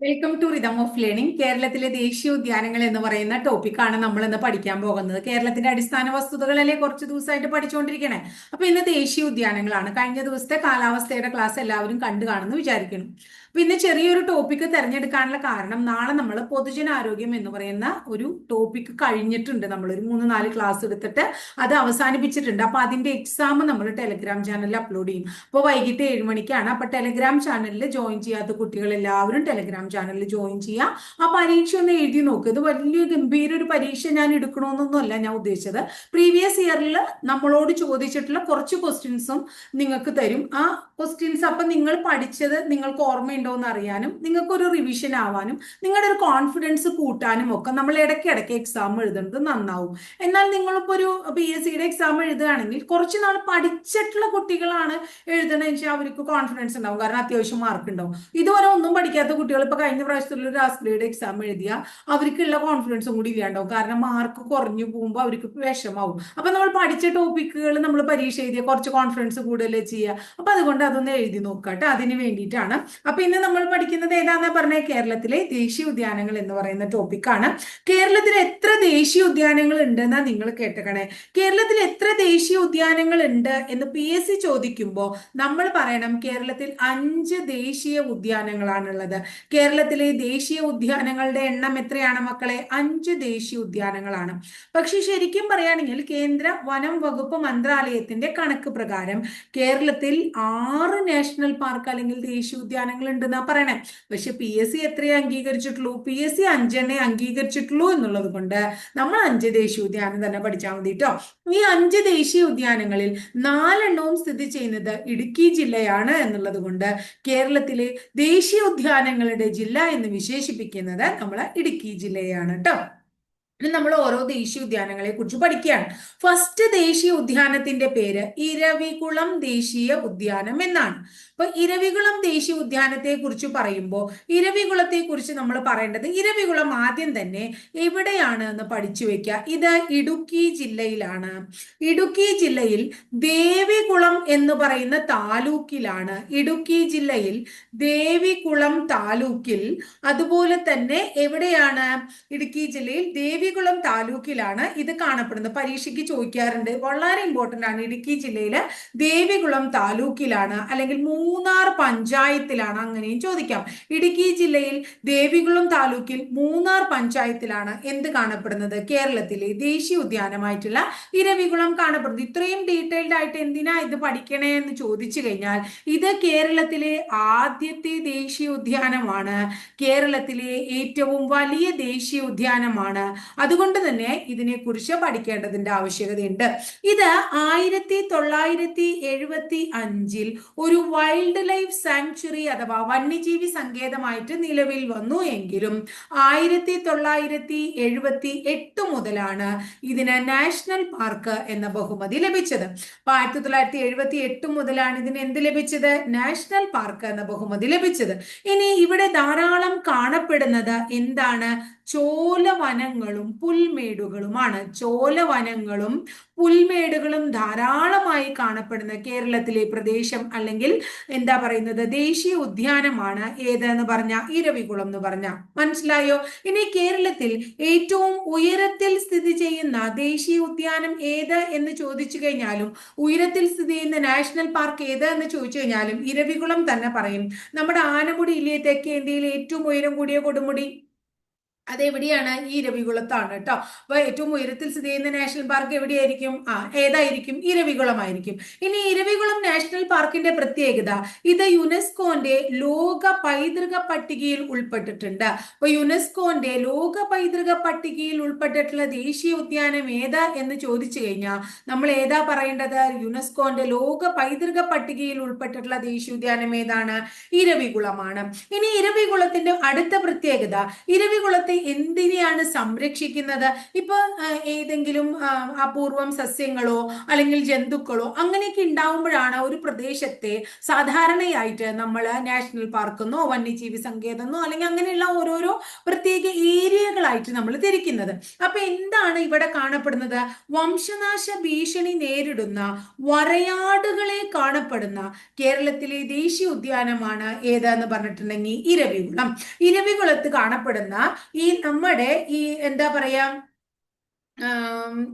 Welcome to rhythm of learning കേരളത്തിലെ ദേശീയ ഉദ്യാനങ്ങൾ എന്ന് പറയുന്ന ടോപ്പിക്കാണ് നമ്മൾ ഇന്ന് പഠിക്കാൻ പോകുന്നത്. കേരളത്തിന്റെ അടിസ്ഥാന വസ്തുതകളല്ലേ കുറച്ച് ദിവസമായിട്ട് പഠിച്ചുകൊണ്ടിരിക്കണേ? അപ്പൊ ഇന്ന് ദേശീയ ഉദ്യാനങ്ങളാണ്. കഴിഞ്ഞ ദിവസത്തെ കാലാവസ്ഥയുടെ ക്ലാസ് എല്ലാവരും കണ്ടു കാണുമെന്ന് വിചാരിക്കുന്നു. ഇന്ന് ചെറിയൊരു ടോപ്പിക്ക് തിരഞ്ഞെടുക്കാനുള്ള കാരണം നാളെ നമ്മൾ പൊതുജനാരോഗ്യം എന്ന് പറയുന്ന ഒരു ടോപ്പിക്ക് കഴിഞ്ഞിട്ടുണ്ട്. നമ്മൾ ഒരു മൂന്ന് നാല് ക്ലാസ് എടുത്തിട്ട് അത് അവസാനിപ്പിച്ചിട്ടുണ്ട്. അപ്പൊ അതിന്റെ എക്സാം നമ്മൾ ടെലഗ്രാം ചാനലിൽ അപ്ലോഡ് ചെയ്യും. അപ്പോൾ വൈകിട്ട് ഏഴ് മണിക്കാണ്. അപ്പൊ ടെലഗ്രാം ചാനലിൽ ജോയിൻ ചെയ്യാത്ത കുട്ടികൾ എല്ലാവരും ടെലഗ്രാം ചാനലിൽ ജോയിൻ ചെയ്യാം. ആ പരീക്ഷ ഒന്ന് എഴുതി നോക്ക്. ഇത് വലിയ ഗംഭീര ഒരു പരീക്ഷ ഞാൻ എടുക്കണമെന്നൊന്നുമല്ല ഞാൻ ഉദ്ദേശിച്ചത്. പ്രീവിയസ് ഇയറിൽ നമ്മളോട് ചോദിച്ചിട്ടുള്ള കുറച്ച് ക്വസ്റ്റ്യൻസും നിങ്ങൾക്ക് തരും. ആ ക്വസ്റ്റ്യൻസ് അപ്പൊ നിങ്ങൾ പഠിച്ചത് നിങ്ങൾക്ക് ഓർമ്മയുണ്ടോ എന്ന് അറിയാനും നിങ്ങൾക്കൊരു റിവിഷൻ ആവാനും നിങ്ങളുടെ ഒരു കോൺഫിഡൻസ് കൂട്ടാനും ഒക്കെ നമ്മൾ ഇടയ്ക്കിടയ്ക്ക് എക്സാം എഴുതുന്നത് നന്നാവും. എന്നാൽ നിങ്ങളിപ്പോൾ ഒരു പി എസ് സിയുടെ എക്സാം എഴുതുകയാണെങ്കിൽ കുറച്ച് നാൾ പഠിച്ചിട്ടുള്ള കുട്ടികളാണ് എഴുതണമെന്ന് വെച്ചാൽ അവർക്ക് കോൺഫിഡൻസ് ഉണ്ടാവും. കാരണം അത്യാവശ്യം മാർക്ക് ഉണ്ടാവും. ഇതുവരെ ഒന്നും പഠിക്കാത്ത കുട്ടികൾ ഇപ്പൊ കഴിഞ്ഞ പ്രാവശ്യത്തിലുള്ള ഒരു ആസ്പിളിയുടെ എക്സാം എഴുതിയ അവർക്കുള്ള കോൺഫിഡൻസും കൂടി ഇല്ലാണ്ടാവും. കാരണം മാർക്ക് കുറഞ്ഞു പോകുമ്പോൾ അവർക്ക് വിഷമാവും. അപ്പൊ നമ്മൾ പഠിച്ച ടോപ്പിക്കുകൾ നമ്മൾ പരീക്ഷ എഴുതിയ കുറച്ച് കോൺഫിഡൻസ് കൂടുതൽ ചെയ്യുക. അപ്പൊ അതുകൊണ്ട് അതൊന്ന് എഴുതി നോക്കട്ടെ. അതിന് വേണ്ടിയിട്ടാണ്. അപ്പൊ ഇന്ന് നമ്മൾ പഠിക്കുന്നത് ഏതാണെന്ന് പറഞ്ഞ? കേരളത്തിലെ ദേശീയ ഉദ്യാനങ്ങൾ എന്ന് പറയുന്ന ടോപ്പിക്കാണ് കേരളത്തിൽ എത്ര ദേശീയ ഉദ്യാനങ്ങൾ ഉണ്ടെന്നാ നിങ്ങൾ കേട്ടക്കണേ കേരളത്തിൽ എത്ര ദേശീയ ഉദ്യാനങ്ങൾ ഉണ്ട് എന്ന് പി എസ് സി ചോദിക്കുമ്പോൾ നമ്മൾ പറയണം കേരളത്തിൽ അഞ്ച് ദേശീയ ഉദ്യാനങ്ങളാണുള്ളത്. കേരളത്തിലെ ദേശീയ ഉദ്യാനങ്ങളുടെ എണ്ണം എത്രയാണ് മക്കളെ? അഞ്ച് ദേശീയ ഉദ്യാനങ്ങളാണ്. പക്ഷെ ശരിക്കും പറയുകയാണെങ്കിൽ കേന്ദ്ര വനം വകുപ്പ് മന്ത്രാലയത്തിന്റെ കണക്ക് പ്രകാരം കേരളത്തിൽ ആറ് നാഷണൽ പാർക്ക് അല്ലെങ്കിൽ ദേശീയ ഉദ്യാനങ്ങൾ ഉണ്ടെന്നാ പറയണേ. പക്ഷെ പി എസ് സി എത്രയേ അംഗീകരിച്ചിട്ടുള്ളൂ? പി എസ് സി അഞ്ചെണ്ണേ അംഗീകരിച്ചിട്ടുള്ളൂ എന്നുള്ളത് കൊണ്ട് നമ്മൾ അഞ്ച് ദേശീയ ഉദ്യാനം തന്നെ പഠിച്ചാൽ മതി കേട്ടോ ഈ അഞ്ച് ദേശീയ ഉദ്യാനങ്ങളിൽ നാലെണ്ണവും സ്ഥിതി ചെയ്യുന്നത് ഇടുക്കി ജില്ലയാണ് എന്നുള്ളത് കൊണ്ട് കേരളത്തിലെ ദേശീയ ഉദ്യാനങ്ങളുടെ ജില്ല എന്ന് വിശേഷിപ്പിക്കുന്നത് നമ്മൾ ഇടുക്കി ജില്ലയാണ് കേട്ടോ ഇനി നമ്മൾ ഓരോ ദേശീയ ഉദ്യാനങ്ങളെ കുറിച്ച് പഠിക്കുകയാണ്. ഫസ്റ്റ് ദേശീയ ഉദ്യാനത്തിന്റെ പേര് ഇരവികുളം ദേശീയ ഉദ്യാനം എന്നാണ്. അപ്പൊ ഇരവികുളം ദേശീയ ഉദ്യാനത്തെ കുറിച്ച് പറയുമ്പോൾ ഇരവികുളത്തെ കുറിച്ച് നമ്മൾ പറയേണ്ടത് ഇരവികുളം ആദ്യം തന്നെ എവിടെയാണ് എന്ന് പഠിച്ചു വെക്കുക. ഇത് ഇടുക്കി ജില്ലയിലാണ്. ഇടുക്കി ജില്ലയിൽ ദേവികുളം എന്ന് പറയുന്ന താലൂക്കിലാണ്. ഇടുക്കി ജില്ലയിൽ ദേവികുളം താലൂക്കിൽ അതുപോലെ തന്നെ എവിടെയാണ്? ഇടുക്കി ജില്ലയിൽ ദേവികുളം താലൂക്കിലാണ് ഇത് കാണപ്പെടുന്നത്. പരീക്ഷയ്ക്ക് ചോദിക്കാറുണ്ട് വളരെ ഇമ്പോർട്ടന്റ് ആണ്. ഇടുക്കി ജില്ലയിലെ ദേവികുളം താലൂക്കിലാണ് അല്ലെങ്കിൽ മൂന്നാർ പഞ്ചായത്തിലാണ് അങ്ങനെയും ചോദിക്കാം. ഇടുക്കി ജില്ലയിൽ ദേവികുളം താലൂക്കിൽ മൂന്നാർ പഞ്ചായത്തിലാണ് എന്ത് കാണപ്പെടുന്നത്? കേരളത്തിലെ ദേശീയ ഉദ്യാനമായിട്ടുള്ള ഇരവികുളം കാണപ്പെടുന്നത്. ഇത്രയും ഡീറ്റെയിൽഡ് ആയിട്ട് എന്തിനാ ഇത് പഠിക്കണേ എന്ന് ചോദിച്ചു കഴിഞ്ഞാൽ ഇത് കേരളത്തിലെ ആദ്യത്തെ ദേശീയ ഉദ്യാനമാണ്. കേരളത്തിലെ ഏറ്റവും വലിയ ദേശീയ ഉദ്യാനമാണ്. അതുകൊണ്ട് തന്നെ ഇതിനെക്കുറിച്ച് പഠിക്കേണ്ടതിന്റെ ആവശ്യകതയുണ്ട്. ഇത് ആയിരത്തി തൊള്ളായിരത്തി എഴുപത്തി അഞ്ചിൽ ഒരു വൈൽഡ് ലൈഫ് സാങ്ച്വറി അഥവാ വന്യജീവി സങ്കേതമായിട്ട് നിലവിൽ വന്നു എങ്കിലും ആയിരത്തി തൊള്ളായിരത്തി എഴുപത്തി എട്ട് മുതലാണ് ഇതിന് നാഷണൽ പാർക്ക് എന്ന ബഹുമതി ലഭിച്ചത്. അപ്പൊ ആയിരത്തി തൊള്ളായിരത്തി എഴുപത്തി എട്ട് മുതലാണ് ഇതിന് എന്ത് ലഭിച്ചത്? നാഷണൽ പാർക്ക് എന്ന ബഹുമതി ലഭിച്ചത്. ഇനി ഇവിടെ ധാരാളം കാണപ്പെടുന്നത് എന്താണ്? ചോലവനങ്ങളും പുൽമേടുകളുമാണ്. ചോലവനങ്ങളും പുൽമേടുകളും ധാരാളമായി കാണപ്പെടുന്ന കേരളത്തിലെ പ്രദേശം അല്ലെങ്കിൽ എന്താ പറയുന്നത് ദേശീയ ഉദ്യാനമാണ് ഏതെന്ന് പറഞ്ഞ ഇരവികുളം എന്ന് പറഞ്ഞ. മനസ്സിലായോ? ഇനി കേരളത്തിൽ ഏറ്റവും ഉയരത്തിൽ സ്ഥിതി ചെയ്യുന്ന ദേശീയ ഉദ്യാനം ഏത് എന്ന് ചോദിച്ചു കഴിഞ്ഞാലും ഉയരത്തിൽ സ്ഥിതി ചെയ്യുന്ന നാഷണൽ പാർക്ക് ഏത് എന്ന് ചോദിച്ചു കഴിഞ്ഞാലും ഇരവികുളം തന്നെ പറയും. നമ്മുടെ ആനമുടിയിലെ തെക്കേ ഇന്ത്യയിലെ ഏറ്റവും ഉയരം കൂടിയ കൊടുമുടി? അതെവിടെയാണ്? ഈ രവികുളത്താണ് കേട്ടോ. അപ്പൊ ഏറ്റവും ഉയരത്തിൽ സ്ഥിതി ചെയ്യുന്ന നാഷണൽ പാർക്ക് എവിടെയായിരിക്കും? ആ ഏതായിരിക്കും? ഇരവികുളമായിരിക്കും ഇനി ഇരവികുളം നാഷണൽ പാർക്കിന്റെ പ്രത്യേകത ഇത് യുനെസ്കോന്റെ ലോക പൈതൃക പട്ടികയിൽ ഉൾപ്പെട്ടിട്ടുണ്ട്. അപ്പൊ യുനെസ്കോന്റെ ലോക പൈതൃക പട്ടികയിൽ ഉൾപ്പെട്ടിട്ടുള്ള ദേശീയ ഉദ്യാനം ഏതാ എന്ന് ചോദിച്ചു കഴിഞ്ഞാൽ നമ്മൾ ഏതാ പറയേണ്ടത്? യുനെസ്കോന്റെ ലോക പൈതൃക പട്ടികയിൽ ഉൾപ്പെട്ടിട്ടുള്ള ദേശീയ ഉദ്യാനം ഏതാണ്? ഇരവികുളമാണ് ഇനി ഇരവികുളത്തിന്റെ അടുത്ത പ്രത്യേകത ഇരവികുളത്തെ എന്തിനെയാണ് സംരക്ഷിക്കുന്നത്? ഇപ്പൊ ഏതെങ്കിലും അപൂർവം സസ്യങ്ങളോ അല്ലെങ്കിൽ ജന്തുക്കളോ അങ്ങനെയൊക്കെ ഉണ്ടാവുമ്പോഴാണ് ഒരു പ്രദേശത്തെ സാധാരണയായിട്ട് നമ്മൾ നാഷണൽ പാർക്കെന്നോ വന്യജീവി സങ്കേതമെന്നോ അല്ലെങ്കിൽ അങ്ങനെയുള്ള ഓരോരോ പ്രത്യേക ഏരിയകളായിട്ട് നമ്മൾ തിരിക്കുന്നത് അപ്പൊ എന്താണ് ഇവിടെ കാണപ്പെടുന്നത്? വംശനാശ ഭീഷണി നേരിടുന്ന വരയാടുകളെ കാണപ്പെടുന്ന കേരളത്തിലെ ദേശീയ ഉദ്യാനമാണ് ഏതാന്ന് പറഞ്ഞിട്ടുണ്ടെങ്കിൽ ഇരവികുളം. ഇരവികുളത്ത് കാണപ്പെടുന്ന ഈ നമ്മുടെ ഈ എന്താ പറയാ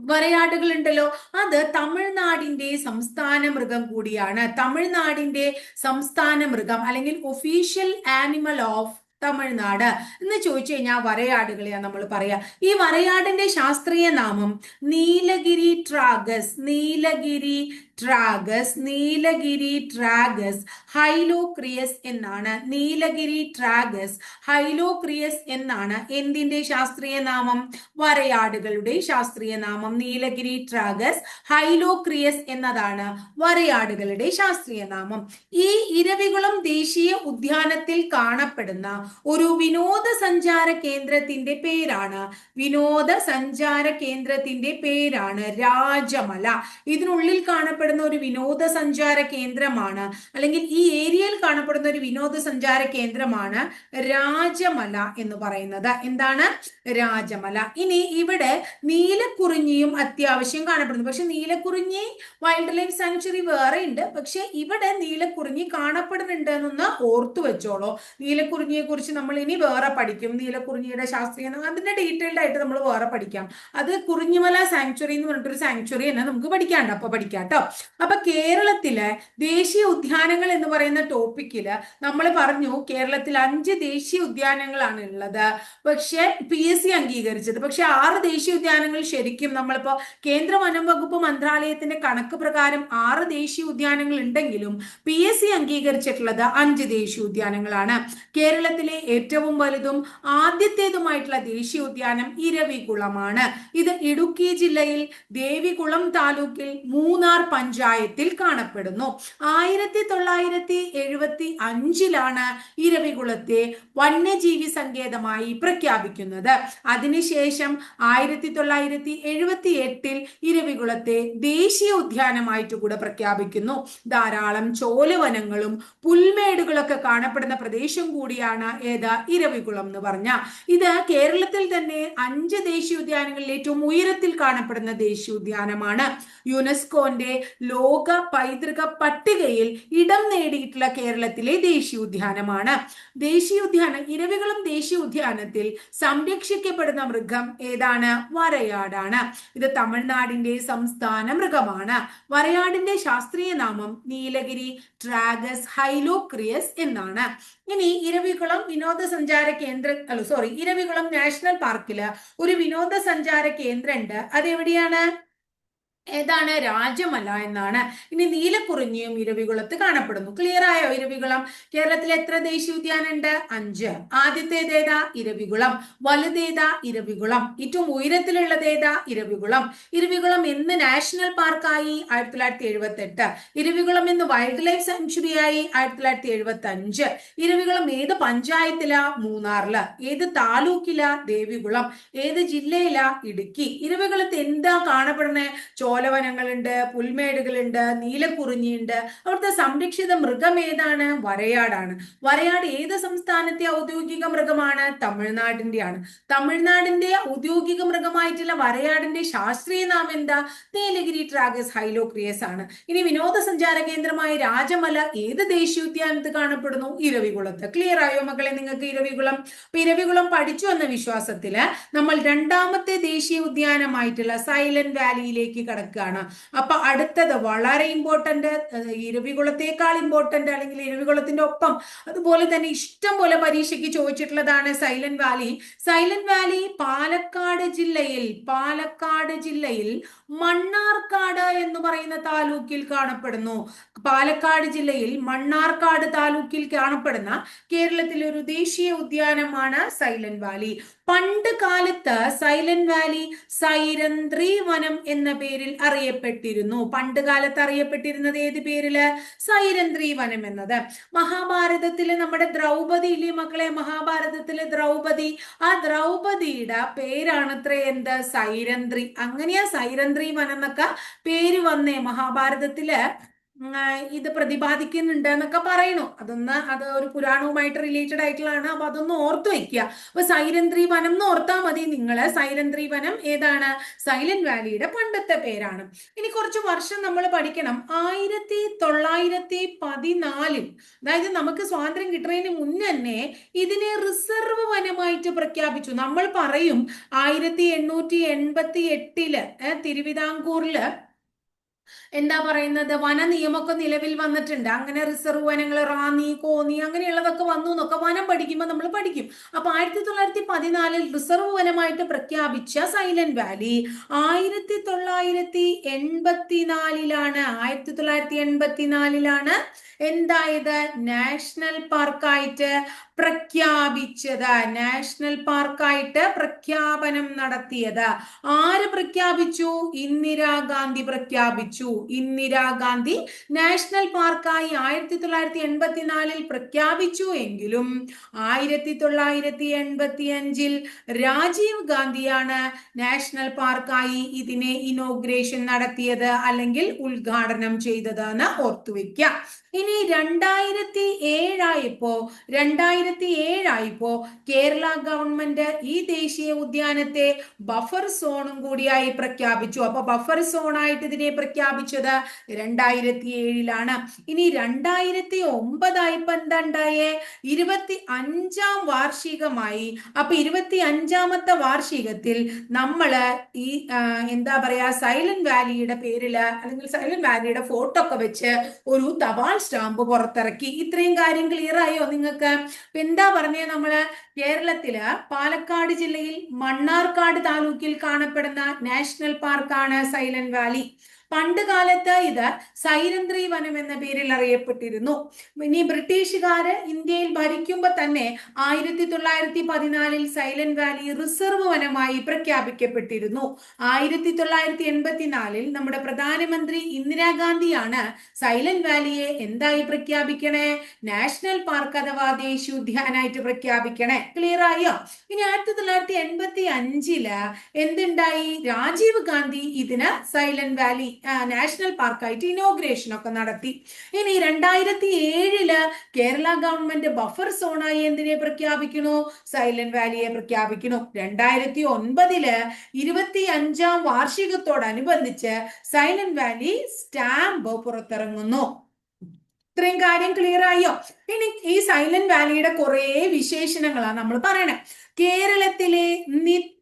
വരയാടുകൾ ഉണ്ടല്ലോ അത് തമിഴ്നാടിന്റെ സംസ്ഥാന മൃഗം കൂടിയാണ്. തമിഴ്നാടിന്റെ സംസ്ഥാന മൃഗം അല്ലെങ്കിൽ ഒഫീഷ്യൽ ആനിമൽ ഓഫ് തമിഴ്നാട് എന്ന് ചോദിച്ചു കഴിഞ്ഞാൽ വരയാടുകളെയാ നമ്മൾ പറയാ. ഈ വരയാടിന്റെ ശാസ്ത്രീയ നാമം Nilgiritragus Nilgiritragus Nilgiritragus hylocrius എന്നാണ്. നീലഗിരി ട്രാഗസ് ഹൈലോക്രിയസ് എന്നാണ് എന്തിന്റെ ശാസ്ത്രീയ നാമം? വരയാടുകളുടെ ശാസ്ത്രീയ നാമം. നീലഗിരി ട്രാഗസ് ഹൈലോക്രിയസ് എന്നതാണ് വരയാടുകളുടെ ശാസ്ത്രീയ നാമം. ഈ ഇരവികുളം ദേശീയ ഉദ്യാനത്തിൽ കാണപ്പെടുന്ന ഒരു വിനോദസഞ്ചാര കേന്ദ്രത്തിന്റെ പേരാണ്. വിനോദസഞ്ചാര കേന്ദ്രത്തിന്റെ പേരാണ് രാജമല. ഇതിനുള്ളിൽ കാണപ്പെടുന്ന ഒരു വിനോദസഞ്ചാര കേന്ദ്രമാണ്. അല്ലെങ്കിൽ ഈ ഏരിയയിൽ കാണപ്പെടുന്ന ഒരു വിനോദസഞ്ചാര കേന്ദ്രമാണ് രാജമല എന്ന് പറയുന്നത്. എന്താണ്? രാജമല. ഇനി ഇവിടെ നീലക്കുറിഞ്ഞിയും അത്യാവശ്യം കാണപ്പെടുന്നു. പക്ഷെ നീലക്കുറിഞ്ഞി വൈൽഡ് ലൈഫ് സാങ്ച്വറി വേറെ ഉണ്ട്. പക്ഷെ ഇവിടെ നീലക്കുറിഞ്ഞി കാണപ്പെടുന്നുണ്ട് എന്നൊന്ന് ഓർത്തു വെച്ചോളൂ. നീലക്കുറിഞ്ഞിയെ കുറിച്ച് നമ്മൾ ഇനി വേറെ പഠിക്കും. നീലക്കുറിഞ്ഞിയുടെ ശാസ്ത്രീയ അതിന്റെ ഡീറ്റെയിൽഡ് ആയിട്ട് നമ്മൾ വേറെ പഠിക്കാം. അത് കുറിഞ്ഞിമല സാങ്ച്വറി എന്ന് പറഞ്ഞിട്ടൊരു സാങ്ച്വറി തന്നെ നമുക്ക് പഠിക്കാണ്ട് അപ്പൊ പഠിക്കാം കേട്ടോ. അപ്പൊ കേരളത്തിലെ ദേശീയ ഉദ്യാനങ്ങൾ എന്ന് പറയുന്ന ടോപ്പിക്കിൽ നമ്മൾ പറഞ്ഞു കേരളത്തിൽ അഞ്ച് ദേശീയ ഉദ്യാനങ്ങളാണ് ഉള്ളത് പക്ഷെ പി എസ് സി അംഗീകരിച്ചത്. പക്ഷെ ആറ് ദേശീയ ഉദ്യാനങ്ങൾ ശരിക്കും നമ്മളിപ്പോ കേന്ദ്ര വനം വകുപ്പ് മന്ത്രാലയത്തിന്റെ കണക്ക് പ്രകാരം ആറ് ദേശീയ ഉദ്യാനങ്ങൾ ഉണ്ടെങ്കിലും പി എസ് സി അംഗീകരിച്ചിട്ടുള്ളത് അഞ്ച് ദേശീയ ഉദ്യാനങ്ങളാണ്. കേരളത്തിലെ ഏറ്റവും വലുതും ആദ്യത്തേതുമായിട്ടുള്ള ദേശീയ ഉദ്യാനം ഇരവികുളമാണ്. ഇത് ഇടുക്കി ജില്ലയിൽ ദേവികുളം താലൂക്കിൽ മൂന്നാർ പഞ്ചായത്തിൽ കാണപ്പെടുന്നു. ആയിരത്തി തൊള്ളായിരത്തി എഴുപത്തി അഞ്ചിലാണ് ഇരവികുളത്തെ വന്യജീവി സങ്കേതമായി പ്രഖ്യാപിക്കുന്നത്. അതിനുശേഷം ആയിരത്തി തൊള്ളായിരത്തി എഴുപത്തി എട്ടിൽ ഇരവികുളത്തെ ദേശീയ ഉദ്യാനമായിട്ട് കൂടെ പ്രഖ്യാപിക്കുന്നു. ധാരാളം ചോലവനങ്ങളും പുൽമേടുകളൊക്കെ കാണപ്പെടുന്ന പ്രദേശം കൂടിയാണ് ഏത് ഇരവികുളം എന്ന് പറഞ്ഞ. ഇത് കേരളത്തിൽ തന്നെ അഞ്ച് ദേശീയ ഉദ്യാനങ്ങളിൽ ഏറ്റവും ഉയരത്തിൽ കാണപ്പെടുന്ന ദേശീയ ഉദ്യാനമാണ്. യുനെസ്കോന്റെ ലോക പൈതൃക പട്ടികയിൽ ഇടം നേടിയിട്ടുള്ള കേരളത്തിലെ ദേശീയ ഉദ്യാനമാണ്. ദേശീയ ഉദ്യാനം ഇരവികുളം ദേശീയ ഉദ്യാനത്തിൽ സംരക്ഷിക്കപ്പെടുന്ന മൃഗം ഏതാണ്? വരയാടാണ്. ഇത് തമിഴ്നാടിന്റെ സംസ്ഥാന മൃഗമാണ്. വരയാടിന്റെ ശാസ്ത്രീയ നാമം നീലഗിരി ട്രാഗസ് ഹൈലോക്രിയസ് എന്നാണ്. ഇനി ഇരവികുളം വിനോദസഞ്ചാര കേന്ദ്ര അല്ല സോറി ഇരവികുളം നാഷണൽ പാർക്കിൽ ഒരു വിനോദസഞ്ചാര ഉണ്ട് അതെവിടെയാണ്? ഏതാണ്? രാജ്യമല്ല എന്നാണ്. ഇനി നീലക്കുറിഞ്ഞിയും ഇരവികുളത്ത് കാണപ്പെടുന്നു. ക്ലിയർ ആയോ ഇരവികുളം? കേരളത്തിൽ എത്ര ദേശീയോദ്യാനം ഉണ്ട് അഞ്ച് ആദ്യത്തേതേതാ ഇരവികുളം. വലുതേതാ ഇരവികുളം. ഏറ്റവും ഉയരത്തിലുള്ളതേതാ ഇരവികുളം. ഇരവികുളം എന്ന് നാഷണൽ പാർക്കായി ആയിരത്തി തൊള്ളായിരത്തി എഴുപത്തി എട്ട് ഇരവികുളം എന്ന് വൈൽഡ് ലൈഫ് സെഞ്ചുറി ആയി ആയിരത്തി തൊള്ളായിരത്തി എഴുപത്തി അഞ്ച് ഇരവികുളം ഏത് പഞ്ചായത്തിലാ? മൂന്നാറിൽ. ഏത് താലൂക്കിലാ? ദേവികുളം. ഏത് ജില്ലയിലാ? ഇടുക്കി. ഇരവികുളത്ത് എന്താ കാണപ്പെടുന്നത് ചോലവനങ്ങളുണ്ട് പുൽമേടുകളുണ്ട് നീലക്കുറിഞ്ഞിയുണ്ട്. അവിടുത്തെ സംരക്ഷിത മൃഗം ഏതാണ്? വരയാടാണ്. വരയാട് ഏത് സംസ്ഥാനത്തെ ഔദ്യോഗിക മൃഗമാണ്? തമിഴ്നാടിന്റെയാണ്. തമിഴ്നാടിന്റെ ഔദ്യോഗിക മൃഗമായിട്ടുള്ള വരയാടിന്റെ ശാസ്ത്രീയ നാമം എന്താ? നീലഗിരി ട്രാഗസ് ഹൈലോക്രിയസ് ആണ്. ഇനി വിനോദസഞ്ചാര കേന്ദ്രമായ രാജമല ഏത് ദേശീയോദ്യാനത്ത് കാണപ്പെടുന്നു? ഇരവികുളത്ത്. ക്ലിയർ ആയോ മക്കളെ നിങ്ങൾക്ക് ഇരവികുളം? അപ്പൊ ഇരവികുളം പഠിച്ചു എന്ന വിശ്വാസത്തിൽ നമ്മൾ രണ്ടാമത്തെ ദേശീയ ഉദ്യാനമായിട്ടുള്ള സൈലന്റ് വാലിയിലേക്ക് കിടക്കുകയാണ് അപ്പൊ അടുത്തത് വളരെ ഇമ്പോർട്ടന്റ് ഇരവികുളത്തേക്കാൾ ഇമ്പോർട്ടന്റ് അല്ലെങ്കിൽ ഇരവികുളത്തിന്റെ ഒപ്പം അതുപോലെ തന്നെ ഇഷ്ടം പോലെ പരീക്ഷയ്ക്ക് ചോദിച്ചിട്ടുള്ളതാണ് Silent Valley. Silent Valley Palakkad ജില്ലയിൽ പാലക്കാട് ജില്ലയിൽ മണ്ണാർക്കാട് എന്ന് പറയുന്ന താലൂക്കിൽ കാണപ്പെടുന്നു. പാലക്കാട് ജില്ലയിൽ മണ്ണാർക്കാട് താലൂക്കിൽ കാണപ്പെടുന്ന കേരളത്തിലെ ഒരു ദേശീയ ഉദ്യാനമാണ് സൈലന്റ് വാലി. പണ്ട് കാലത്ത് സൈലന്റ് വാലി സൈരന്ത്രി വനം എന്ന പേരിൽ അറിയപ്പെട്ടിരുന്നു. പണ്ട് കാലത്ത് അറിയപ്പെട്ടിരുന്നത് ഏത് പേരിൽ? സൈരന്ദ്രി വനം എന്നത്. മഹാഭാരതത്തിലെ നമ്മുടെ ദ്രൗപദി ഇല്ലേ മക്കളെ? മഹാഭാരതത്തിലെ ദ്രൗപദി. ആ ദ്രൗപദിയുടെ പേരാണത്രേ എന്ത്? സൈരന്ദ്രി അങ്ങനെയാ സൈരന്ദ്രി വനം എന്നൊക്കെ പേര് വന്നേ മഹാഭാരതത്തിൽ. ഇത് പ്രതിപാദിക്കുന്നുണ്ട് എന്നൊക്കെ പറയണു അതൊന്ന് അത് ഒരു പുരാണവുമായിട്ട് റിലേറ്റഡ് ആയിട്ടുള്ളതാണ്. അപ്പൊ അതൊന്ന് ഓർത്തു വെക്കുക. അപ്പൊ സൈലന്ത്രി വനം എന്ന് ഓർത്താൽ മതി. നിങ്ങൾ സൈലന്ത്രി വനം ഏതാണ്? സൈലന്റ് വാലിയുടെ പണ്ടത്തെ പേരാണ്. ഇനി കുറച്ച് വർഷം നമ്മൾ പഠിക്കണം. ആയിരത്തി തൊള്ളായിരത്തി പതിനാലിൽ അതായത് നമുക്ക് സ്വാതന്ത്ര്യം കിട്ടുന്നതിന് മുന്നേ തന്നെ ഇതിനെ റിസർവ് വനമായിട്ട് പ്രഖ്യാപിച്ചു. നമ്മൾ പറയും ആയിരത്തി എണ്ണൂറ്റി എൺപത്തി എട്ടിൽ തിരുവിതാംകൂറിൽ എന്താ പറയുന്നത്? വന നിയമമൊക്കെ നിലവിൽ വന്നിട്ടുണ്ട്. അങ്ങനെ റിസർവ് വനങ്ങൾ റാന്നി കോന്നി അങ്ങനെയുള്ളതൊക്കെ വന്നു എന്നൊക്കെ വനം പഠിക്കുമ്പോൾ നമ്മൾ പഠിക്കും. അപ്പൊ ആയിരത്തി തൊള്ളായിരത്തി പതിനാലിൽ റിസർവ് വനമായിട്ട് പ്രഖ്യാപിച്ച സൈലന്റ് വാലി ആയിരത്തി തൊള്ളായിരത്തി എൺപത്തിനാലിലാണ് ആയിരത്തി തൊള്ളായിരത്തി എൺപത്തിനാലിലാണ് എന്തായത്? നാഷണൽ പാർക്കായിട്ട് പ്രഖ്യാപിച്ചത്. നാഷണൽ പാർക്കായിട്ട് പ്രഖ്യാപനം നടത്തിയത്. ആര് പ്രഖ്യാപിച്ചു? ഇന്ദിരാഗാന്ധി പ്രഖ്യാപിച്ചു. ഇന്ദിരാഗാന്ധി നാഷണൽ പാർക്കായി ആയിരത്തി തൊള്ളായിരത്തി എൺപത്തിനാലിൽ പ്രഖ്യാപിച്ചു എങ്കിലും ആയിരത്തി തൊള്ളായിരത്തി എൺപത്തി അഞ്ചിൽ രാജീവ് ഗാന്ധിയാണ് നാഷണൽ പാർക്കായി ഇതിനെ ഇനോഗ്രേഷൻ നടത്തിയത് അല്ലെങ്കിൽ ഉദ്ഘാടനം ചെയ്തത് എന്ന് ഓർത്തുവെക്കുക ഇനി രണ്ടായിരത്തി ഏഴായപ്പോ രണ്ടായിരത്തി ഏഴായപ്പോ കേരള ഗവൺമെന്റ് ഈ ദേശീയ ഉദ്യാനത്തെ ബഫർ സോണും കൂടിയായി പ്രഖ്യാപിച്ചു. അപ്പൊ ബഫർ സോണായിട്ട് ഇതിനെ പ്രഖ്യാപിച്ചത് രണ്ടായിരത്തി ഏഴിലാണ് ഇനി രണ്ടായിരത്തി ഒമ്പതായപ്പോ എന്താ ഉണ്ടായേ ഇരുപത്തി അഞ്ചാം വാർഷികമായി. അപ്പൊ ഇരുപത്തി അഞ്ചാമത്തെ വാർഷികത്തിൽ നമ്മൾ ഈ എന്താ പറയാ സൈലന്റ് വാലിയുടെ പേരിൽ അല്ലെങ്കിൽ സൈലന്റ് വാലിയുടെ ഫോട്ടോ ഒക്കെ വെച്ച് ഒരു തപാൽ സ്റ്റാമ്പ് പുറത്തിറക്കി. ഇത്രയും കാര്യം ക്ലിയർ ആയോ നിങ്ങൾക്ക്? ഇപ്പൊ എന്താ പറഞ്ഞ നമ്മൾ? കേരളത്തിൽ പാലക്കാട് ജില്ലയിൽ മണ്ണാർക്കാട് താലൂക്കിൽ കാണപ്പെടുന്ന നാഷണൽ പാർക്കാണ് സൈലന്റ് വാലി. പണ്ട് കാലത്ത് ഇത് സൈരന്ത്രി വനം എന്ന പേരിൽ അറിയപ്പെട്ടിരുന്നു. ഇനി ബ്രിട്ടീഷുകാര് ഇന്ത്യയിൽ ഭരിക്കുമ്പോൾ തന്നെ ആയിരത്തി തൊള്ളായിരത്തി പതിനാലിൽ സൈലന്റ് വാലി റിസർവ് വനമായി പ്രഖ്യാപിക്കപ്പെട്ടിരുന്നു. ആയിരത്തി തൊള്ളായിരത്തി എൺപത്തിനാലിൽ നമ്മുടെ പ്രധാനമന്ത്രി ഇന്ദിരാഗാന്ധിയാണ് സൈലന്റ് വാലിയെ എന്തായി പ്രഖ്യാപിക്കണേ? നാഷണൽ പാർക്ക് അഥവാ ദേശീയോദ്യാനായിട്ട് പ്രഖ്യാപിക്കണേ. ക്ലിയർ ആയോ? ഇനി ആയിരത്തി തൊള്ളായിരത്തി എൺപത്തി അഞ്ചിൽ എന്തുണ്ടായി? രാജീവ് ഗാന്ധി ഇതിന് സൈലന്റ് വാലി നാഷണൽ പാർക്കായിട്ട് ഇനോഗ്രേഷൻ ഒക്കെ നടത്തി. ഇനി രണ്ടായിരത്തി ഏഴിൽ കേരള ഗവൺമെന്റ് ബഫർ സോണായി എന്തിനെ പ്രഖ്യാപിക്കണു സൈലന്റ് വാലിയെ പ്രഖ്യാപിക്കണു രണ്ടായിരത്തി ഒൻപതിൽ ഇരുപത്തി അഞ്ചാം വാർഷികത്തോടനുബന്ധിച്ച് സൈലന്റ് വാലി സ്റ്റാമ്പ് പുറത്തിറങ്ങുന്നു. ഇത്രയും കാര്യം ക്ലിയർ ആയോ? ഇനി ഈ സൈലന്റ് വാലിയുടെ കുറേ വിശേഷണങ്ങളാണ് നമ്മൾ പറയണേ. കേരളത്തിലെ നിത്യ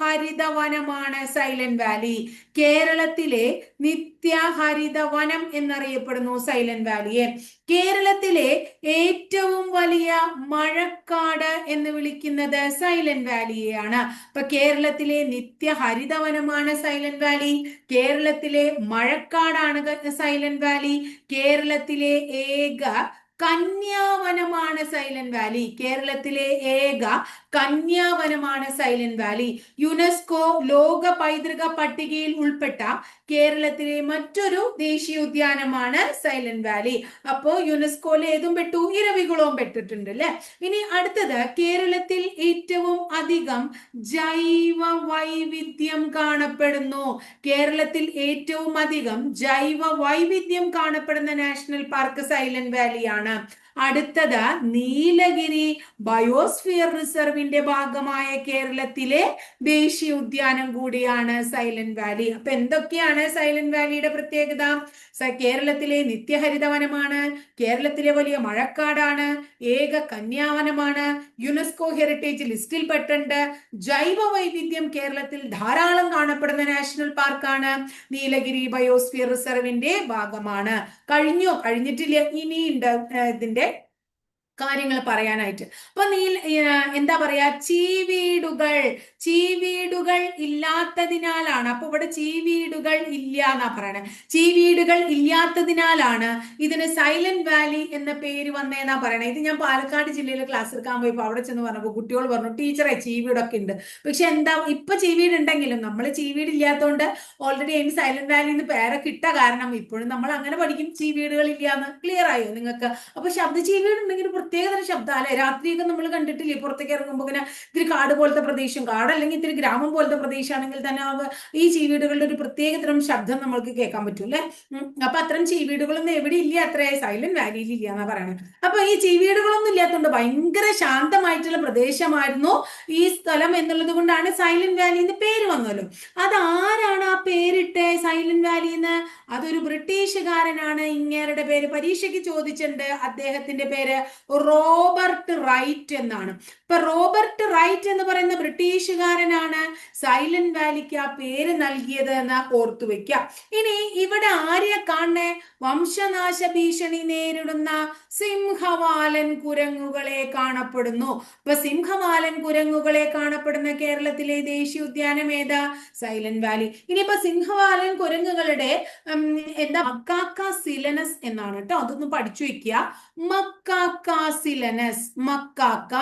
ഹരിതവനമാണ് സൈലന്റ് വാലി. കേരളത്തിലെ നിത്യ ഹരിതവനം എന്നറിയപ്പെടുന്നു സൈലന്റ് വാലിയെ. കേരളത്തിലെ ഏറ്റവും വലിയ മഴക്കാട് എന്ന് വിളിക്കുന്നത് സൈലന്റ് വാലിയെയാണ്. അപ്പൊ കേരളത്തിലെ നിത്യ ഹരിതവനമാണ് സൈലന്റ് വാലി. കേരളത്തിലെ മഴക്കാടാണ് സൈലന്റ് വാലി. കേരളത്തിലെ ഏക കന്യാവനമാണ് സൈലന്റ് വാലി. കേരളത്തിലെ ഏക കന്യാവനമാണ് സൈലന്റ് വാലി. യുനെസ്കോ ലോക പൈതൃക പട്ടികയിൽ ഉൾപ്പെട്ട കേരളത്തിലെ മറ്റൊരു ദേശീയോദ്യാനമാണ് സൈലന്റ് വാലി. അപ്പോ യുനെസ്കോയിൽ ഏതും പെട്ടു ഇരവികുളവും പെട്ടിട്ടുണ്ട് അല്ലെ ഇനി അടുത്തത് കേരളത്തിൽ ഏറ്റവും അധികം ജൈവ വൈവിധ്യം കാണപ്പെടുന്നു. കേരളത്തിൽ ഏറ്റവും അധികം ജൈവ വൈവിധ്യം കാണപ്പെടുന്ന നാഷണൽ പാർക്ക് സൈലന്റ് വാലിയാണ്. അടുത്തത് നീലഗിരി ബയോസ്ഫിയർ റിസർവിന്റെ ഭാഗമായ കേരളത്തിലെ ദേശീയ ഉദ്യാനം കൂടിയാണ് സൈലന്റ് വാലി. അപ്പൊ എന്തൊക്കെയാണ് സൈലന്റ് വാലിയുടെ പ്രത്യേകത? കേരളത്തിലെ നിത്യഹരിതവനമാണ് കേരളത്തിലെ വലിയ മഴക്കാടാണ് ഏക കന്യാവനമാണ് യുനെസ്കോ ഹെറിറ്റേജ് ലിസ്റ്റിൽ പെട്ടുണ്ട്. ജൈവ വൈവിധ്യം കേരളത്തിൽ ധാരാളം കാണപ്പെടുന്ന നാഷണൽ പാർക്കാണ് നീലഗിരി ബയോസ്ഫിയർ റിസർവിന്റെ ഭാഗമാണ്. കഴിഞ്ഞോ? കഴിഞ്ഞിട്ടില്ല. ഇനിയുണ്ട് ഇതിന്റെ കാര്യങ്ങൾ പറയാനായിട്ട്. അപ്പൊ നീ എന്താ പറയാ? ചീവീടുകൾ ചീവീടുകൾ ഇല്ലാത്തതിനാലാണ്. അപ്പൊ ഇവിടെ ചീവീടുകൾ ഇല്ല എന്നാ പറയണേ. ചീവീടുകൾ ഇല്ലാത്തതിനാലാണ് ഇതിന് സൈലന്റ് വാലി എന്ന പേര് വന്നേന്നാ പറയണേ. ഇത് ഞാൻ പാലക്കാട് ജില്ലയിൽ ക്ലാസ് എടുക്കാൻ പോയപ്പോ അവിടെ ചെന്ന് പറഞ്ഞപ്പോ കുട്ടികൾ പറഞ്ഞു ടീച്ചറെ ചീവീടൊക്കെ ഉണ്ട്. പക്ഷെ എന്താ ഇപ്പൊ ചീവീട് ഉണ്ടെങ്കിലും നമ്മൾ ചീവീട് ഇല്ലാത്തതുകൊണ്ട് ഓൾറെഡി അതിന് സൈലന്റ് വാലി എന്ന് പേരൊക്കെ ഇട്ട കാരണം ഇപ്പോഴും നമ്മൾ അങ്ങനെ പഠിക്കും ചീവീടുകൾ ഇല്ലാന്ന്. ക്ലിയർ ആയോ നിങ്ങൾക്ക്? അപ്പൊ ശബ്ദ ചീവീട് ഉണ്ടെങ്കിൽ പ്രത്യേകതരം ശബ്ദം അല്ലെ? രാത്രിയൊക്കെ നമ്മൾ കണ്ടിട്ടില്ലേ? പുറത്തേക്ക് ഇറങ്ങുമ്പോൾ ഇങ്ങനെ ഇത്തിരി കാട് പോലത്തെ പ്രദേശം കാടല്ലെങ്കിൽ ഇത്തിരി ഗ്രാമം പോലത്തെ പ്രദേശമാണെങ്കിൽ തന്നെ ഈ ചീവീടുകളുടെ ഒരു പ്രത്യേകതരം ശബ്ദം നമ്മൾക്ക് കേൾക്കാൻ പറ്റും അല്ലെ? അപ്പൊ അത്തരം ചീവീടുകളൊന്നും എവിടെ ഇല്ല അത്ര സൈലന്റ് വാലിയിൽ ഇല്ല എന്നാ പറയുന്നത് അപ്പൊ ഈ ചീവീടുകളൊന്നും ഇല്ലാത്തതുകൊണ്ട് ഭയങ്കര ശാന്തമായിട്ടുള്ള പ്രദേശമായിരുന്നു ഈ സ്ഥലം എന്നുള്ളത് കൊണ്ടാണ് സൈലന്റ് വാലി എന്ന് പേര് വന്നല്ലോ അതാരാണ് ആ പേരിട്ട് സൈലന്റ് വാലി എന്ന് അതൊരു ബ്രിട്ടീഷുകാരനാണ് ഇങ്ങേരുടെ പേര് പരീക്ഷയ്ക്ക് ചോദിച്ചിട്ടുണ്ട് അദ്ദേഹത്തിന്റെ പേര് റോബർട്ട് റൈറ്റ് എന്നാണ്. ഇപ്പൊ റോബർട്ട് റൈറ്റ് എന്ന് പറയുന്ന ബ്രിട്ടീഷുകാരനാണ് സൈലന്റ് വാലിക്ക് ആ പേര് നൽകിയത് എന്ന് ഓർത്തു വെക്കുക ഇനി ഇവിടെ ആര്യ കാണേ വംശനാശ ഭീഷണി നേരിടുന്ന സിംഹവാലൻ കുരങ്ങുകളെ കാണപ്പെടുന്നു. ഇപ്പൊ സിംഹവാലൻ കുരങ്ങുകളെ കാണപ്പെടുന്ന കേരളത്തിലെ ദേശീയ ഉദ്യാനം ഏതാ? Silent Valley. ഇനിയിപ്പോ സിംഹവാലൻ കുരങ്ങുകളുടെ എന്താ? മക്കാക്ക സിലനസ് എന്നാണ് കേട്ടോ. അതൊന്ന് പഠിച്ചു വെക്കുക മക്കാക്ക സിലനസ് മക്കാക്ക